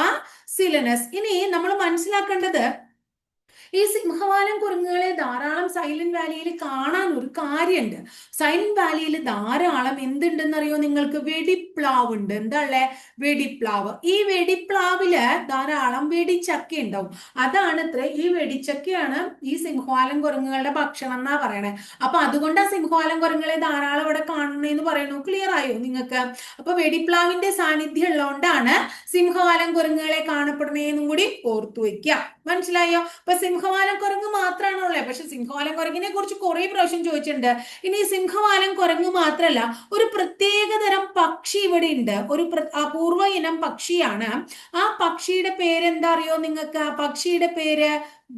സിലനസ് ഇനി നമ്മൾ മനസ്സിലാക്കേണ്ടത് ഈ സിംഹവാലൻ കുരങ്ങുകളെ ധാരാളം സൈലന്റ് വാലിയിൽ കാണാൻ ഒരു കാര്യമുണ്ട്. സൈലന്റ് വാലിയിൽ ധാരാളം എന്തുണ്ടെന്ന് അറിയോ നിങ്ങൾക്ക്? വെടിപ്ലാവ് ഉണ്ട് എന്താ ഉള്ളേ വെടിപ്ലാവ്. ഈ വെടിപ്ലാവിൽ ധാരാളം വെടിച്ചക്ക ഉണ്ടാവും. അതാണ് ഇത്ര. ഈ വെടിച്ചക്കയാണ് ഈ സിംഹവാലൻ കുരങ്ങുകളുടെ ഭക്ഷണം എന്നാ പറയണേ. അപ്പൊ അതുകൊണ്ട് ആ സിംഹവാലൻ കുരങ്ങുകളെ ധാരാളം ഇവിടെ കാണണമെന്ന് പറയുന്നു. ക്ലിയർ ആയോ നിങ്ങൾക്ക്? അപ്പൊ വെടിപ്ലാവിന്റെ സാന്നിധ്യം ഉള്ളതുകൊണ്ടാണ് സിംഹവാലൻ കുരങ്ങുകളെ കാണപ്പെടുന്നതെന്നും കൂടി ഓർത്തു വെക്കുക മനസ്സിലായോ? അപ്പൊ സിംഹവാലൻ കുരങ്ങ് മാത്രമാണ് ഉള്ളത് പക്ഷെ സിംഹവാലം കുരങ്ങിനെ കുറിച്ച് കുറെ പ്രാവശ്യം ചോദിച്ചിട്ടുണ്ട്. ഇനി സിംഹവാലം കുരങ്ങ് മാത്രല്ല ഒരു പ്രത്യേക തരം പക്ഷി ഇവിടെ ഉണ്ട്. ഒരു അപൂർവ ഇനം പക്ഷിയാണ്. ആ പക്ഷിയുടെ പേര് എന്താ അറിയോ നിങ്ങൾക്ക്? ആ പക്ഷിയുടെ പേര്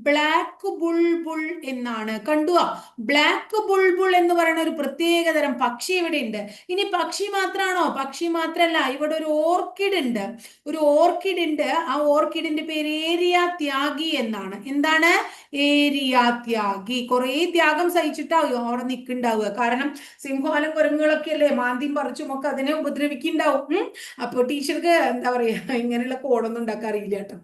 ബ്ലാക്ക് ബുൾബുൾ എന്നാണ്. കണ്ടുവാ ബ്ലാക്ക് ബുൾബുൾ എന്ന് പറയുന്ന ഒരു പ്രത്യേക തരം പക്ഷി ഇവിടെ ഉണ്ട്. ഇനി പക്ഷി മാത്രമാണോ പക്ഷി മാത്രല്ല ഇവിടെ ഒരു ഓർക്കിഡ് ഉണ്ട്. ഒരു ഓർക്കിഡ് ഉണ്ട്. ആ ഓർക്കിഡിന്റെ പേര് ഏരിയ ത്യാഗി എന്നാണ്. എന്താണ്? ഏരിയ ത്യാഗി. കുറെ ത്യാഗം സഹിച്ചിട്ടാവും അവിടെ നിൽക്കണ്ടാവുക കാരണം സിംഹവാലം കുരങ്ങുകളൊക്കെ അല്ലേ? മാന്തിയും പറിച്ചും ഒക്കെ അതിനെ ഉപദ്രവിക്കുന്നുണ്ടാവും. അപ്പോൾ ടീച്ചർക്ക് എന്താ പറയാ? ഇങ്ങനെയുള്ള കോഡൊന്നും ഉണ്ടാക്കാൻ അറിയില്ല കേട്ടോ.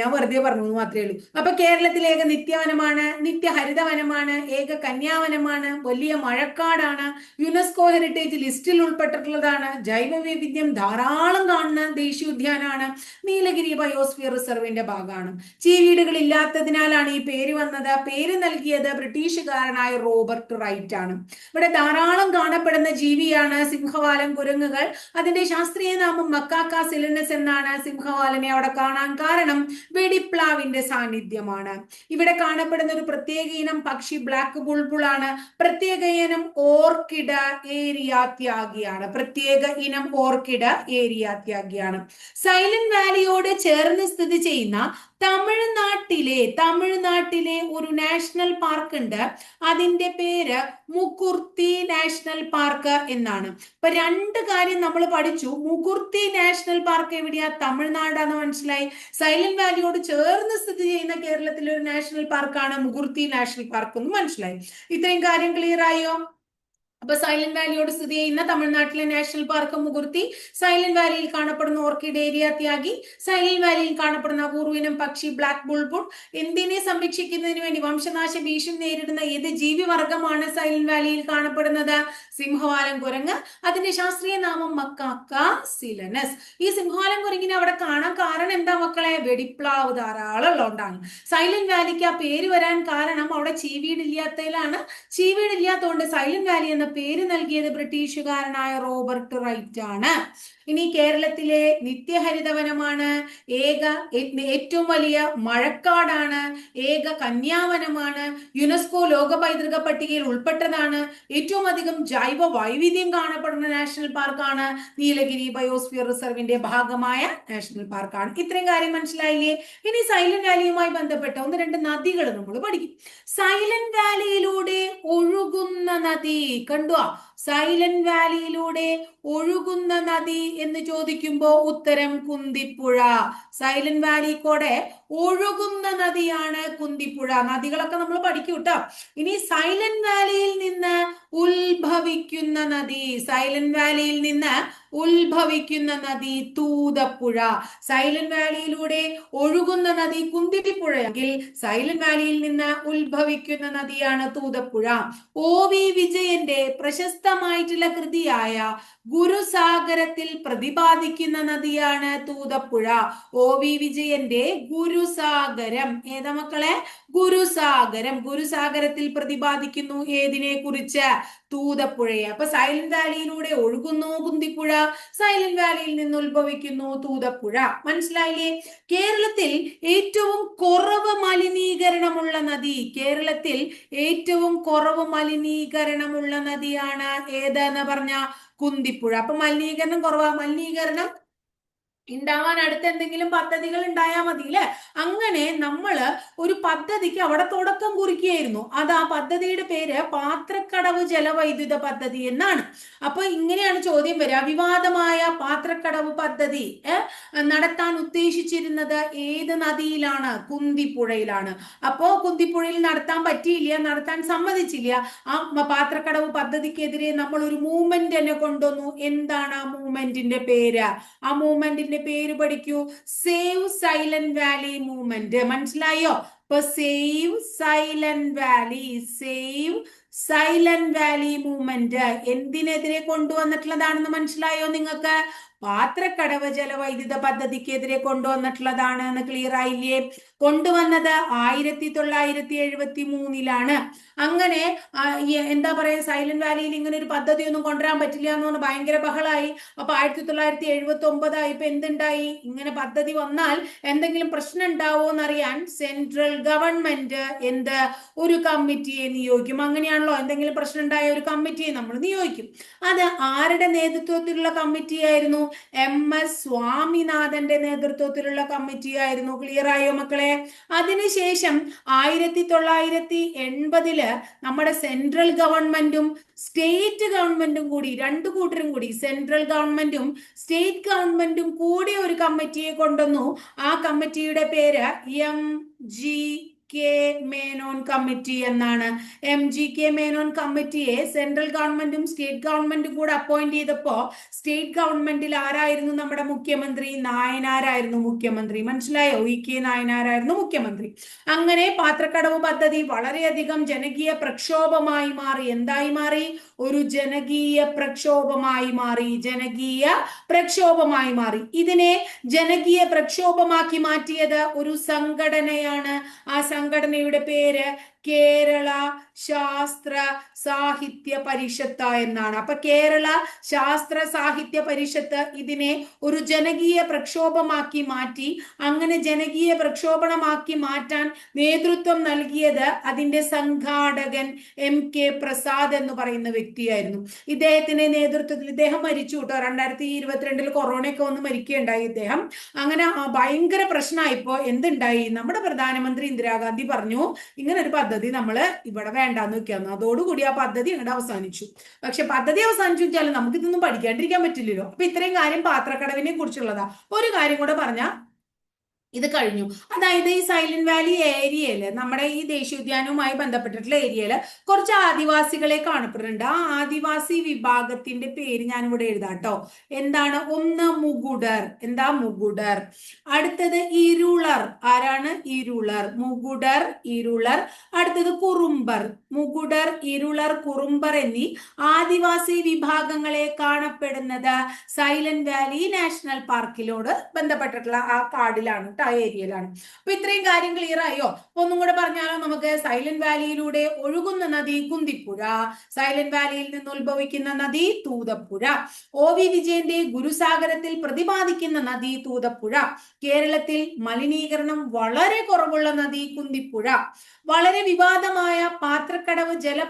ഞാൻ വെറുതെ പറഞ്ഞു മാത്രമേ ഉള്ളൂ. അപ്പൊ കേരള കേരളത്തിലെ ഏക നിത്യവനമാണ് നിത്യഹരിതവനമാണ് ഏക കന്യാവനമാണ് വലിയ മഴക്കാടാണ് യുനെസ്കോ ഹെറിറ്റേജ് ലിസ്റ്റിൽ ഉൾപ്പെട്ടിട്ടുള്ളതാണ് ജൈവ വൈവിധ്യം ധാരാളം കാണുന്ന ദേശീയോദ്യാനമാണ് നീലഗിരി ബയോസ്ഫിയർ റിസർവിന്റെ ഭാഗമാണ്. ചീവീടുകൾ ഇല്ലാത്തതിനാലാണ് ഈ പേര് വന്നത്. പേര് നൽകിയത് ബ്രിട്ടീഷുകാരനായ റോബർട്ട് റൈറ്റ് ആണ്. ഇവിടെ ധാരാളം കാണപ്പെടുന്ന ജീവിയാണ് സിംഹവാലൻ കുരങ്ങുകൾ. അതിന്റെ ശാസ്ത്രീയ നാമം മക്കാക്ക സിലിനസ് എന്നാണ് സിംഹവാലനെ അവിടെ കാണാൻ കാരണം വെടിപ്ലാവിന്റെ സാന്നിധ്യമാണ്. ഇവിടെ കാണപ്പെടുന്ന ഒരു പ്രത്യേക ഇനം പക്ഷി ബ്ലാക്ക് ബുൾബുൾ ആണ്. പ്രത്യേക ഇനം ഓർക്കിഡ് ഏരിയ ത്യാഗിയാണ്. പ്രത്യേക ഇനം ഓർക്കിഡ് ഏരിയ ത്യാഗിയാണ്. സൈലന്റ് വാലിയോട് ചേർന്ന് സ്ഥിതി ചെയ്യുന്ന തമിഴ്നാട്ടിലെ തമിഴ്നാട്ടിലെ ഒരു നാഷണൽ പാർക്ക് ഉണ്ട്. അതിന്റെ പേര് മുകുർത്തി നാഷണൽ പാർക്ക് എന്നാണ്. ഇപ്പൊ രണ്ട് കാര്യം നമ്മൾ പഠിച്ചു. മുകുർത്തി നാഷണൽ പാർക്ക് എവിടെയാ? തമിഴ്നാടാന്ന് മനസ്സിലായി. സൈലന്റ് വാലിയോട് ചേർന്ന് സ്ഥിതി ചെയ്യുന്ന കേരളത്തിലെ ഒരു നാഷണൽ പാർക്കാണ് മുകുർത്തി നാഷണൽ പാർക്ക് എന്ന് മനസ്സിലായി. ഇത്രയും കാര്യം ക്ലിയർ ആയോ? അപ്പൊ സൈലന്റ് വാലിയോട് സ്ഥിതി ചെയ്യുന്ന തമിഴ്നാട്ടിലെ നാഷണൽ പാർക്ക് മുകുർത്തി സൈലന്റ് വാലിയിൽ കാണപ്പെടുന്ന ഓർക്കിഡ് ഏരിയ ത്യാഗി സൈലന്റ് വാലിയിൽ കാണപ്പെടുന്ന അപൂർവിനം പക്ഷി ബ്ലാക്ക് ബുൾബുഡ് എന്തിനെ സംരക്ഷിക്കുന്നതിന് വേണ്ടി വംശനാശ ഭീഷണി നേരിടുന്ന ഏത് ജീവിവർഗമാണ് സൈലന്റ് വാലിയിൽ കാണപ്പെടുന്നത്? സിംഹവാലം കുരങ്ങ് അതിന്റെ ശാസ്ത്രീയ നാമം മക്കാക്ക സിലനസ് ഈ സിംഹവാലം കുരങ്ങിനെ അവിടെ കാണാൻ കാരണം എന്താ മക്കളെ? വെടിപ്ലാവ് ധാരാളം ഉള്ളതുകൊണ്ടാണ് സൈലന്റ് വാലിക്ക് ആ പേര് വരാൻ കാരണം അവിടെ ചീവീടില്ലാത്തതിലാണ്. ചീവീടില്ലാത്തതുകൊണ്ട് സൈലന്റ് വാലി എന്ന പേര് നൽകിയത് ബ്രിട്ടീഷുകാരനായ റോബർട്ട് റൈറ്റ് ആണ്. ഇനി കേരളത്തിലെ നിത്യഹരിതവനമാണ്. ഏക ഏറ്റവും വലിയ മഴക്കാടാണ്. ഏക കന്യാവനമാണ്. യുനെസ്കോ ലോക പൈതൃക പട്ടികയിൽ ഉൾപ്പെട്ടതാണ്. ഏറ്റവും അധികം ജൈവ വൈവിധ്യം കാണപ്പെടുന്ന നാഷണൽ പാർക്കാണ് നീലഗിരി ബയോസ്ഫിയർ റിസർവിന്റെ ഭാഗമായ നാഷണൽ പാർക്കാണ്. ഇത്രയും കാര്യം മനസ്സിലായില്ലേ? ഇനി സൈലന്റ് വാലിയുമായി ബന്ധപ്പെട്ട ഒന്ന് രണ്ട് നദികൾ നമ്മൾ പഠിക്കും. സൈലന്റ് വാലിയിലൂടെ ഒഴുകുന്ന നദി കണ്ടുവാ. സൈലന്റ് വാലിയിലൂടെ ഒഴുകുന്ന നദി എന്ന് ചോദിക്കുമ്പോ ഉത്തരം കുന്തിപ്പുഴ. സൈലന്റ് വാലി കൂടെ ഒഴുകുന്ന നദിയാണ് കുന്തിപ്പുഴ. നദികളൊക്കെ നമ്മൾ പഠിക്കൂട്ടോ. കേട്ടോ ഇനി സൈലന്റ് വാലിയിൽ നിന്ന് ഉത്ഭവിക്കുന്ന നദി. സൈലന്റ് വാലിയിൽ നിന്ന് ഉത്ഭവിക്കുന്ന നദി തൂതപ്പുഴ. സൈലന്റ് വാലിയിലൂടെ ഒഴുകുന്ന നദി കുന്തിരിപ്പുഴയെങ്കിൽ സൈലന്റ് വാലിയിൽ നിന്ന് ഉത്ഭവിക്കുന്ന നദിയാണ് തൂതപ്പുഴ. ഒ വി വിജയന്റെ പ്രശസ്തമായിട്ടുള്ള കൃതിയായ ഗുരുസാഗരത്തിൽ പ്രതിപാദിക്കുന്ന നദിയാണ് തൂതപ്പുഴ. ഒ വി വിജയന്റെ ഗുരുസാഗരം. ഏതാ മക്കളെ? ഗുരുസാഗരം. ഗുരുസാഗരത്തിൽ പ്രതിപാദിക്കുന്നു. ഏതിനെ കുറിച്ച് തൂതപ്പുഴയെ അപ്പൊ സൈലന്റ് വാലിയിലൂടെ ഒഴുകുന്നു കുന്തിപ്പുഴ. സൈലന്റ് വാലിയിൽ നിന്ന് ഉത്ഭവിക്കുന്നു തൂതപ്പുഴ മനസ്സിലായില്ലേ? കേരളത്തിൽ ഏറ്റവും കുറവ് മലിനീകരണമുള്ള നദി കേരളത്തിൽ ഏറ്റവും കുറവ് മലിനീകരണമുള്ള നദിയാണ് ഏതെന്ന് പറഞ്ഞ കുന്തിപ്പുഴ. അപ്പൊ മലിനീകരണം കുറവാ. മലിനീകരണം ഉണ്ടാവാൻ അടുത്ത് എന്തെങ്കിലും പദ്ധതികൾ ഉണ്ടായാൽ മതി അല്ലെ അങ്ങനെ നമ്മൾ ഒരു പദ്ധതിക്ക് അവിടെ തുടക്കം കുറിക്കുകയായിരുന്നു. അത് ആ പദ്ധതിയുടെ പേര് പാത്രക്കടവ് ജലവൈദ്യുത പദ്ധതി എന്നാണ്. അപ്പൊ ഇങ്ങനെയാണ് ചോദ്യം വരിക. വിവാദമായ പാത്രക്കടവ് പദ്ധതി നടത്താൻ ഉദ്ദേശിച്ചിരുന്നത് ഏത് നദിയിലാണ്? കുന്തിപ്പുഴയിലാണ്. അപ്പോ കുന്തിപ്പുഴയിൽ നടത്താൻ പറ്റിയില്ല നടത്താൻ സമ്മതിച്ചില്ല. ആ പാത്രക്കടവ് പദ്ധതിക്കെതിരെ നമ്മൾ ഒരു മൂവ്മെന്റ് തന്നെ കൊണ്ടുവന്നു. എന്താണ് ആ മൂവ്മെന്റിന്റെ പേര്? ആ മൂവ്മെന്റിന്റെ പേര് പഠിക്കൂ. സേവ് സൈലന്റ് വാലി മൂവ്മെന്റ് മനസ്സിലായോ? ഇപ്പൊ save Silent Valley save Silent Valley movement എന്തിനെതിരെ കൊണ്ടുവന്നിട്ടുള്ളതാണെന്ന് മനസ്സിലായോ നിങ്ങൾക്ക്? പാത്രക്കടവ് ജലവൈദ്യുത പദ്ധതിക്കെതിരെ കൊണ്ടുവന്നിട്ടുള്ളതാണ് എന്ന് ക്ലിയർ ആയില്ലേ? കൊണ്ടുവന്നത് ആയിരത്തി തൊള്ളായിരത്തി എഴുപത്തി മൂന്നിലാണ് അങ്ങനെ എന്താ പറയാ സൈലന്റ് വാലിയിൽ ഇങ്ങനെ ഒരു പദ്ധതി ഒന്നും കൊണ്ടുവരാൻ പറ്റില്ല എന്ന് പറഞ്ഞ് ഭയങ്കര ബഹളായി. അപ്പൊ ആയിരത്തി തൊള്ളായിരത്തി എഴുപത്തി ഒമ്പതായപ്പോ എന്തുണ്ടായി? ഇങ്ങനെ പദ്ധതി വന്നാൽ എന്തെങ്കിലും പ്രശ്നം ഉണ്ടാവോ എന്നറിയാൻ സെൻട്രൽ ഗവൺമെന്റ് എന്ത്? ഒരു കമ്മിറ്റിയെ നിയോഗിക്കും. അങ്ങനെയാണല്ലോ എന്തെങ്കിലും പ്രശ്നം ഉണ്ടായ ഒരു കമ്മിറ്റിയെ നമ്മൾ നിയോഗിക്കും. അത് ആരുടെ നേതൃത്വത്തിലുള്ള കമ്മിറ്റി ആയിരുന്നു എം എസ് സ്വാമിനാഥന്റെ നേതൃത്വത്തിലുള്ള കമ്മിറ്റി ആയിരുന്നു. ക്ലിയർ ആയോ മക്കളെ? അതിനുശേഷം ആയിരത്തി തൊള്ളായിരത്തി എൺപതിൽ നമ്മുടെ സെൻട്രൽ ഗവൺമെന്റും സ്റ്റേറ്റ് ഗവൺമെന്റും കൂടി രണ്ടു കൂട്ടരും കൂടി സെൻട്രൽ ഗവൺമെന്റും സ്റ്റേറ്റ് ഗവൺമെന്റും കൂടി ഒരു കമ്മിറ്റിയെ കൊണ്ടുവന്നു. ആ കമ്മിറ്റിയുടെ പേര് M G K Menon committee എന്നാണ്. എം ജി കെ മേനോൻ കമ്മിറ്റിയെ സെൻട്രൽ ഗവൺമെന്റും സ്റ്റേറ്റ് ഗവൺമെന്റും കൂടെ അപ്പോയിന്റ് ചെയ്തപ്പോ സ്റ്റേറ്റ് ഗവൺമെന്റിൽ ആരായിരുന്നു നമ്മുടെ മുഖ്യമന്ത്രി? നായനാരായിരുന്നു മുഖ്യമന്ത്രി. മനസ്സിലായോ? ഇ കെ നായനാരായിരുന്നു മുഖ്യമന്ത്രി. അങ്ങനെ പാത്രക്കടവ് പദ്ധതി വളരെയധികം ജനകീയ പ്രക്ഷോഭമായി മാറി. എന്തായി മാറി? ഒരു ജനകീയ പ്രക്ഷോഭമായി മാറി. ജനകീയ പ്രക്ഷോഭമായി മാറി. ഇതിനെ ജനകീയ പ്രക്ഷോഭമാക്കി മാറ്റിയത് ഒരു സംഘടനയാണ്. ആ സംഘടനയുടെ പേര് കേരള ശാസ്ത്ര സാഹിത്യ പരിഷത്ത് എന്നാണ്. അപ്പൊ കേരള ശാസ്ത്ര സാഹിത്യ പരിഷത്ത് ഇതിനെ ഒരു ജനകീയ പ്രക്ഷോഭമാക്കി മാറ്റി. അങ്ങനെ ജനകീയ പ്രക്ഷോഭണമാക്കി മാറ്റാൻ നേതൃത്വം നൽകിയത് അതിന്റെ സംഘാടകൻ എം കെ പ്രസാദ് എന്ന് പറയുന്ന വ്യക്തിയായിരുന്നു. ഇദ്ദേഹത്തിന്റെ നേതൃത്വത്തിൽ ഇദ്ദേഹം മരിച്ചു കേട്ടോ. രണ്ടായിരത്തി ഇരുപത്തിരണ്ടിൽ കൊറോണയൊക്കെ വന്ന് മരിക്കുകയുണ്ടായി ഇദ്ദേഹം. അങ്ങനെ ഭയങ്കര പ്രശ്നമായിപ്പോ എന്തുണ്ടായി? നമ്മുടെ പ്രധാനമന്ത്രി ഇന്ദിരാഗാന്ധി പറഞ്ഞു ഇങ്ങനെ ഒരു പദ്ധതി നമ്മൾ ഇവിടെ വേണ്ടാന്ന് വെക്കാന്ന്. അതോടുകൂടി ആ പദ്ധതി അങ്ങോട്ട് അവസാനിച്ചു. പക്ഷെ പദ്ധതി അവസാനിച്ചു വെച്ചാൽ നമുക്ക് ഇതൊന്നും പഠിക്കാണ്ടിരിക്കാൻ പറ്റില്ലല്ലോ. അപ്പൊ ഇത്രയും കാര്യം പാത്രക്കടവിനെ കുറിച്ചുള്ളതാ. ഒരു കാര്യം കൂടെ പറഞ്ഞാ ഇത് കഴിഞ്ഞു. അതായത് ഈ സൈലന്റ് വാലി ഏരിയയിൽ നമ്മുടെ ഈ ദേശീയോദ്യാനവുമായി ബന്ധപ്പെട്ടിട്ടുള്ള ഏരിയയിൽ കുറച്ച് ആദിവാസികളെ കാണപ്പെടുന്നുണ്ട്. ആ ആദിവാസി വിഭാഗത്തിന്റെ പേര് ഞാൻ ഇവിടെ എഴുതാം കേട്ടോ എന്താണ്? ഒന്ന് മുകുടർ. എന്താ മുകുടർ? അടുത്തത് ഇരുളർ. ആരാണ്? ഇരുളർ. മുകുടർ ഇരുളർ. അടുത്തത് കുറുമ്പർ. മുകുടർ ഇരുളർ കുറുമ്പർ എന്നീ ആദിവാസി വിഭാഗങ്ങളെ കാണപ്പെടുന്നത് സൈലന്റ് വാലി നാഷണൽ പാർക്കിലോട് ബന്ധപ്പെട്ടിട്ടുള്ള ആ കാടിലാണ്. കേട്ടോ ആ ഏരിയയിലാണ് അപ്പൊ ഇത്രയും കാര്യം ക്ലിയർ ആയോ? അപ്പൊ ഒന്നും കൂടെ പറഞ്ഞാലോ നമുക്ക്? സൈലന്റ് വാലിയിലൂടെ ഒഴുകുന്ന നദി കുന്തിപ്പുഴ. സൈലന്റ് വാലിയിൽ നിന്ന് ഉത്ഭവിക്കുന്ന നദി തൂതപ്പുഴ. ഒ വി വിജയന്റെ ഗുരുസാഗരത്തിൽ പ്രതിപാദിക്കുന്ന നദി തൂതപ്പുഴ. കേരളത്തിൽ മലിനീകരണം വളരെ കുറവുള്ള നദി കുന്തിപ്പുഴ. വളരെ വിവാദമായ പാത്രക്കടവ് ജല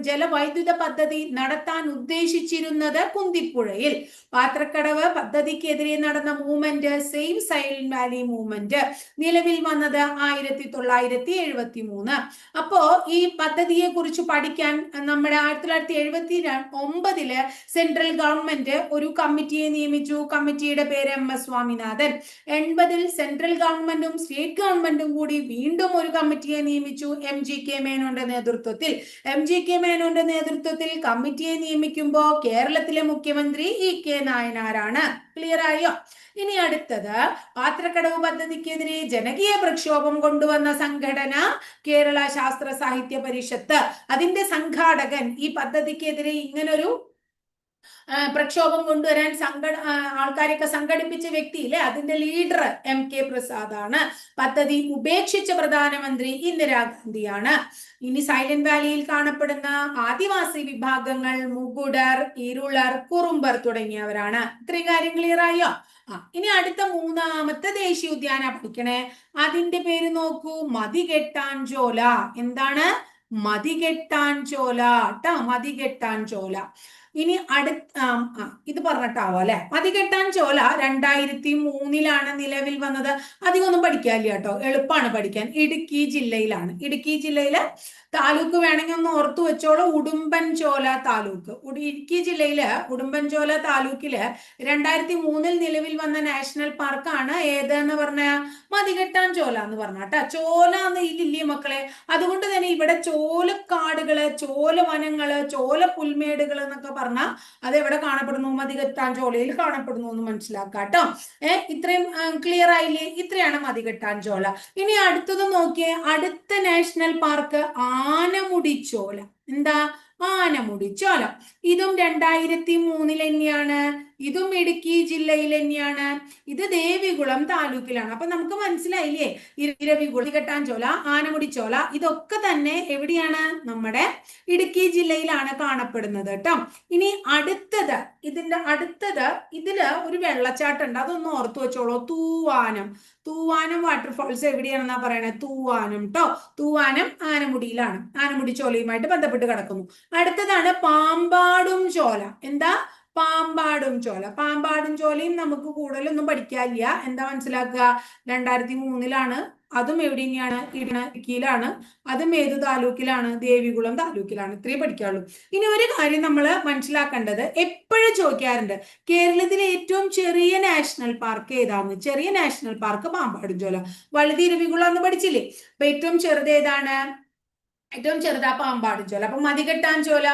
ജലവൈദ്യുത പദ്ധതി നടത്താൻ ഉദ്ദേശിച്ചിരുന്നത് കുന്തിപ്പുഴയിൽ. പാത്രക്കടവ് പദ്ധതിക്കെതിരെ നടന്ന movement same Silent Valley movement government നിലവിൽ വന്നത് ആയിരത്തി തൊള്ളായിരത്തി എഴുപത്തി മൂന്ന് അപ്പോ ഈ പദ്ധതിയെ കുറിച്ച് പഠിക്കാൻ നമ്മുടെ ആയിരത്തി തൊള്ളായിരത്തി എഴുപത്തി ഒമ്പതിൽ സെൻട്രൽ ഗവൺമെന്റ് ഒരു കമ്മിറ്റിയെ നിയമിച്ചു. കമ്മിറ്റിയുടെ പേര് എം എസ് സ്വാമിനാഥൻ. എൺപതിൽ സെൻട്രൽ ഗവൺമെന്റും സ്റ്റേറ്റ് ഗവൺമെന്റും കൂടി വീണ്ടും ഒരു കമ്മിറ്റിയെ നിയമിച്ചു. എം ജി കെ മേനോന്റെ നേതൃത്വത്തിൽ. എം ജി കെ മേനോന്റെ നേതൃത്വത്തിൽ കമ്മിറ്റിയെ നിയമിക്കുമ്പോൾ കേരളത്തിലെ മുഖ്യമന്ത്രി ഇ കെ നായനാരാണ്. ക്ലിയർ ആയോ? ഇനി അടുത്തത് പാത്രക്കടവ് പദ്ധതിക്കെതിരെ ജനകീയ പ്രക്ഷോഭം കൊണ്ടുവന്ന സംഘടന കേരള ശാസ്ത്ര സാഹിത്യ പരിഷത്ത്. അതിന്റെ സംഘാടകൻ ഈ പദ്ധതിക്കെതിരെ ഇങ്ങനൊരു പ്രക്ഷോഭം കൊണ്ടുവരാൻ സംഘട ആൾക്കാരെയൊക്കെ സംഘടിപ്പിച്ച വ്യക്തിയില്ലേ? അതിന്റെ ലീഡർ എം കെ പ്രസാദ് ആണ് പദ്ധതി ഉപേക്ഷിച്ച പ്രധാനമന്ത്രി ഇന്ദിരാഗാന്ധിയാണ്. ഇനി സൈലന്റ് വാലിയിൽ കാണപ്പെടുന്ന ആദിവാസി വിഭാഗങ്ങൾ മുകുടർ ഇരുളർ കുറുമ്പർ തുടങ്ങിയവരാണ്. ഇത്രയും കാര്യം ക്ലിയർ ആയോ? ആ ഇനി അടുത്ത മൂന്നാമത്തെ ദേശീയ ഉദ്യാന പഠിക്കണേ. അതിന്റെ പേര് നോക്കൂ. മതികെട്ടാഞ്ചോല. എന്താണ്? മതികെട്ടാഞ്ചോല ട്ടാ മതികെട്ടാഞ്ചോല. ഇനി അടുത്ത ഇത് പറഞ്ഞിട്ടാവോ അല്ലെ? മതികെട്ടാൻ ചോല രണ്ടായിരത്തി മൂന്നിലാണ് നിലവിൽ വന്നത്. അധികം ഒന്നും പഠിക്കാനില്ല കേട്ടോ. എളുപ്പമാണ് പഠിക്കാൻ. ഇടുക്കി ജില്ലയിലാണ്. ഇടുക്കി ജില്ലയിലെ താലൂക്ക് വേണമെങ്കിൽ ഒന്ന് ഓർത്തു വെച്ചോളൂ. ഉടുമ്പൻചോല താലൂക്ക്. ഇടുക്കി ജില്ലയിൽ ഉടുമ്പൻചോല താലൂക്കിൽ രണ്ടായിരത്തി മൂന്നിൽ നിലവിൽ വന്ന നാഷണൽ പാർക്കാണ് ഏത് എന്ന് പറഞ്ഞ മതികെട്ടാൻ ചോല എന്ന് പറഞ്ഞ കേട്ടോ. ചോല എന്ന് ഇല്ലേ മക്കളെ? അതുകൊണ്ട് തന്നെ ഇവിടെ ചോലക്കാടുകൾ ചോല വനങ്ങൾ ചോല പുൽമേടുകൾ എന്നൊക്കെ പറഞ്ഞാൽ അത് എവിടെ കാണപ്പെടുന്നു? മതികെട്ടാൻ ചോലയിൽ കാണപ്പെടുന്നു എന്ന് മനസ്സിലാക്കാം കേട്ടോ. ഏഹ് ഇത്രയും ക്ലിയർ ആയില്ലേ? ഇത്രയാണ് മതികെട്ടാൻ ചോല. ഇനി അടുത്തത് നോക്കിയേ. അടുത്ത നാഷണൽ പാർക്ക് ആനമുടിച്ചോല എന്താ? ആനമുടിച്ചോല ഇതും രണ്ടായിരത്തി മൂന്നിൽ തന്നെയാണ്. ഇതും ഇടുക്കി ജില്ലയിൽ തന്നെയാണ്. ഇത് ദേവികുളം താലൂക്കിലാണ്. അപ്പൊ നമുക്ക് മനസ്സിലായില്ലേ? ഇരവികുളം കെട്ടാഞ്ചോല ആനമുടിച്ചോല ഇതൊക്കെ തന്നെ എവിടെയാണ്? നമ്മുടെ ഇടുക്കി ജില്ലയിലാണ് കാണപ്പെടുന്നത് കേട്ടോ. ഇനി അടുത്തത് ഇതിന്റെ അടുത്തത് ഇതിൽ ഒരു വെള്ളച്ചാട്ടം ഉണ്ട്. അതൊന്ന് ഓർത്തു വെച്ചോളൂ. തൂവാനം. തൂവാനം വാട്ടർഫോൾസ് എവിടെയാണെന്നാ പറയണത് തൂവാനം കേട്ടോ തൂവാനം ആനമുടിയിലാണ്. ആനമുടി ചോലയുമായിട്ട് ബന്ധപ്പെട്ട് കിടക്കുന്നു. അടുത്തതാണ് പാമ്പാടും ചോല. എന്താ? പാമ്പാടും ചോല. പാമ്പാടും ചോലയും നമുക്ക് കൂടുതലൊന്നും പഠിക്കാനില്ല. എന്താ മനസ്സിലാക്കുക? രണ്ടായിരത്തി മൂന്നിലാണ് അതും എവിടെയാണ് ഇടുക്കിയിലാണ് അതും ഏത് താലൂക്കിലാണ്? ദേവികുളം താലൂക്കിലാണ്. ഇത്രയും പഠിക്കാറുള്ളൂ ഇനി ഒരു കാര്യം നമ്മൾ മനസ്സിലാക്കേണ്ടത് എപ്പോഴും ചോദിക്കാറുണ്ട് കേരളത്തിലെ ഏറ്റവും ചെറിയ നാഷണൽ പാർക്ക് ഏതാണ്? ചെറിയ നാഷണൽ പാർക്ക് പാമ്പാടും ചോല. വളരെ ഇരവികുളം എന്ന് പഠിച്ചില്ലേ? അപ്പൊ ഏറ്റവും ചെറുത് ഏതാണ്? ഏറ്റവും ചെറുതാ പാമ്പാടും ചോല. അപ്പൊ മതികെട്ടാൻ ചോല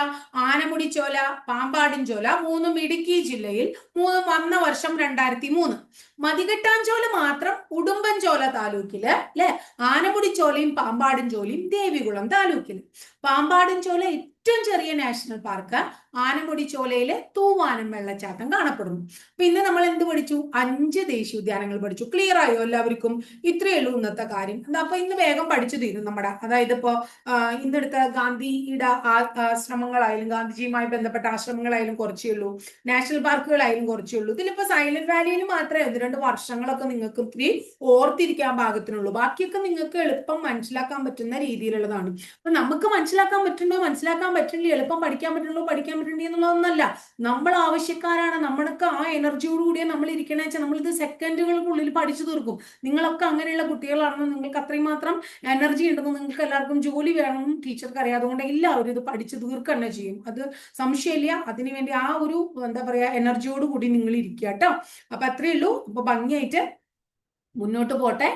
ആനമുടി ചോല പാമ്പാടും ചോല മൂന്നും ഇടുക്കി ജില്ലയിൽ മൂന്നും വന്ന വർഷം രണ്ടായിരത്തി മൂന്ന് മതികെട്ടാൻ ചോല മാത്രം ഉടുമ്പൻചോല താലൂക്കിൽ അല്ലെ? ആനമുടി ചോലയും പാമ്പാടും ചോലയും ദേവികുളം താലൂക്കിൽ പാമ്പാടും ചോല ഏറ്റവും ചെറിയ നാഷണൽ പാർക്ക് ആനമുടി ചോലയിലെ തൂവാനം വെള്ളച്ചാട്ടം കാണപ്പെടുന്നു. അപ്പൊ ഇന്ന് നമ്മൾ എന്ത് പഠിച്ചു? അഞ്ച് ദേശീയ ഉദ്യാനങ്ങൾ പഠിച്ചു. ക്ലിയർ ആയോ എല്ലാവർക്കും? ഇത്രയേ ഉള്ളൂ ഇന്നത്തെ കാര്യം. അപ്പൊ ഇന്ന് വേഗം പഠിച്ചു തീരും നമ്മുടെ അതായത് ഇപ്പോ ഇന്നെടുത്ത ഗാന്ധിയുടെ ആശ്രമങ്ങളായാലും ഗാന്ധിജിയുമായി ബന്ധപ്പെട്ട ആശ്രമങ്ങളായാലും കുറച്ചേ ഉള്ളൂ. നാഷണൽ പാർക്കുകളായാലും കുറച്ചേ ഉള്ളൂ. ഇതിലിപ്പോ സൈലന്റ് വാലിയിൽ മാത്രമേ ഒന്ന് രണ്ട് വർഷങ്ങളൊക്കെ നിങ്ങൾക്ക് ഇത്തിരി ഓർത്തിരിക്കാൻ പാകത്തിനുള്ളൂ. ബാക്കിയൊക്കെ നിങ്ങൾക്ക് എളുപ്പം മനസ്സിലാക്കാൻ പറ്റുന്ന രീതിയിലുള്ളതാണ്. അപ്പൊ നമുക്ക് മനസ്സിലാക്കാൻ പറ്റുന്നോ മനസ്സിലാക്കാൻ പറ്റുന്നില്ല എളുപ്പം പഠിക്കാൻ പറ്റുള്ളൂ പഠിക്കാൻ പറ്റുന്നില്ല എന്നുള്ളതൊന്നല്ല. നമ്മൾ ആവശ്യക്കാരാണ്. നമ്മൾക്ക് ആ എനർജിയോട് കൂടിയ നമ്മൾ ഇരിക്കണേ വെച്ചാൽ നമ്മളിത് സെക്കൻഡുകൾക്കുള്ളിൽ പഠിച്ചു തീർക്കും. നിങ്ങളൊക്കെ അങ്ങനെയുള്ള കുട്ടികളാണെന്ന് നിങ്ങൾക്ക് അത്രയും മാത്രം എനർജി ഉണ്ടെന്ന് നിങ്ങൾക്ക് എല്ലാവർക്കും ജോലി വേണമെന്നും ടീച്ചർക്ക് അറിയാതുകൊണ്ട് എല്ലാവരും ഇത് പഠിച്ചു തീർക്കുക ചെയ്യും. അത് സംശയമില്ല. അതിനുവേണ്ടി ആ ഒരു എന്താ പറയാ എനർജിയോട് കൂടി നിങ്ങൾ ഇരിക്കുക കേട്ടോ. അപ്പൊ അത്രയേ ഉള്ളൂ. അപ്പൊ ഭംഗിയായിട്ട് മുന്നോട്ട് പോട്ടെ.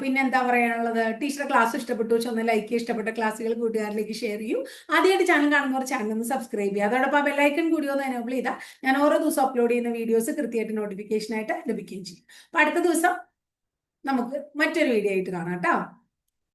പിന്നെ എന്താ പറയാനുള്ളത്? ടീച്ചറെ ക്ലാസ് ഇഷ്ടപ്പെട്ടു ഒന്ന് ലൈക്ക് ഇഷ്ടപ്പെട്ട ക്ലാസ്സുകൾ കൂട്ടുകാരിലേക്ക് ഷെയർ ചെയ്യൂ. ആദ്യമായിട്ട് ചാനൽ കാണുന്നവർ ചാനൽ ഒന്ന് സബ്സ്ക്രൈബ് ചെയ്യുക. അതോടൊപ്പം ബെല്ലൈക്കൺ കൂടി ഒന്ന് എനേബിൾ ചെയ്താൽ ഞാൻ ഓരോ ദിവസം അപ്ലോഡ് ചെയ്യുന്ന വീഡിയോസ് കൃത്യമായിട്ട് നോട്ടിഫിക്കേഷനായിട്ട് ലഭിക്കുകയും ചെയ്യും. അപ്പൊ അടുത്ത ദിവസം നമുക്ക് മറ്റൊരു വീഡിയോ ആയിട്ട് കാണാം കേട്ടോ.